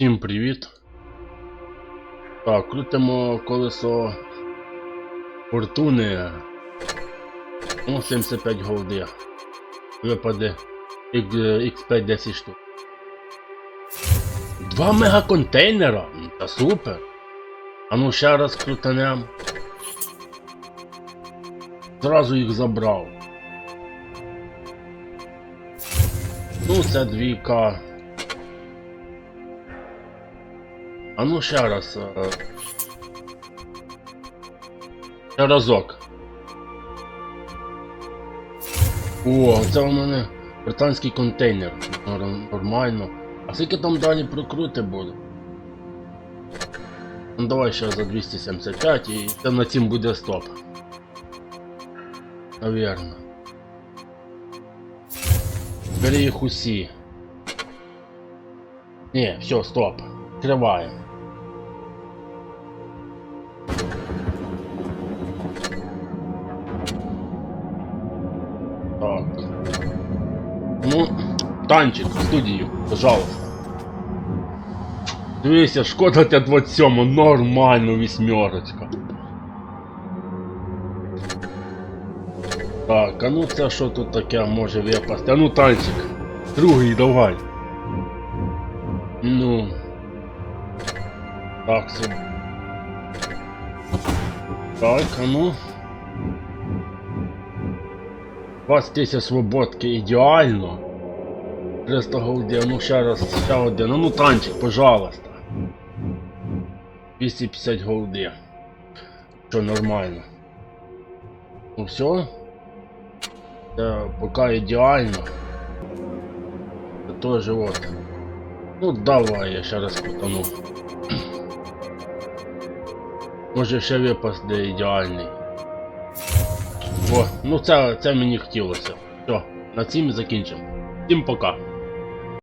Всім привіт. Так, крутимо колесо фортуни. Ну, 75 голди. Випаде X5 10 штук. Два мегаконтейнера? Ну, Та супер. А ну ще раз крутанем. Зразу їх забрав. Ну, це двійка. А ну ще раз. е, Ще разок. О, це у мене британський контейнер. Нормально. А скільки там далі прокрути буде? Ну давай ще за 275 і це на цім буде стоп. Навірно. Бери їх усі. Ні, все, стоп. Відкриваємо. Ну, танчик в студію, пожалуйста. Дивися, шкода тебе 27, нормально вісьмерочка. Так, а ну це що тут таке може випасти? А ну танчик. Другий давай. Ну. Так, собі. Так, а ну. 20 тисяч свободки ідеально. 300 голди, ну ще раз, ще один. А ну танчик, пожалуйста. 250 голди. Що нормально. Ну все. Це поки ідеально. Це теж от. Ну давай я ще раз крутану. Може ще випасде ідеальний. О, ну це, це мені хотілося. Все, на цим закінчимо. Всім пока.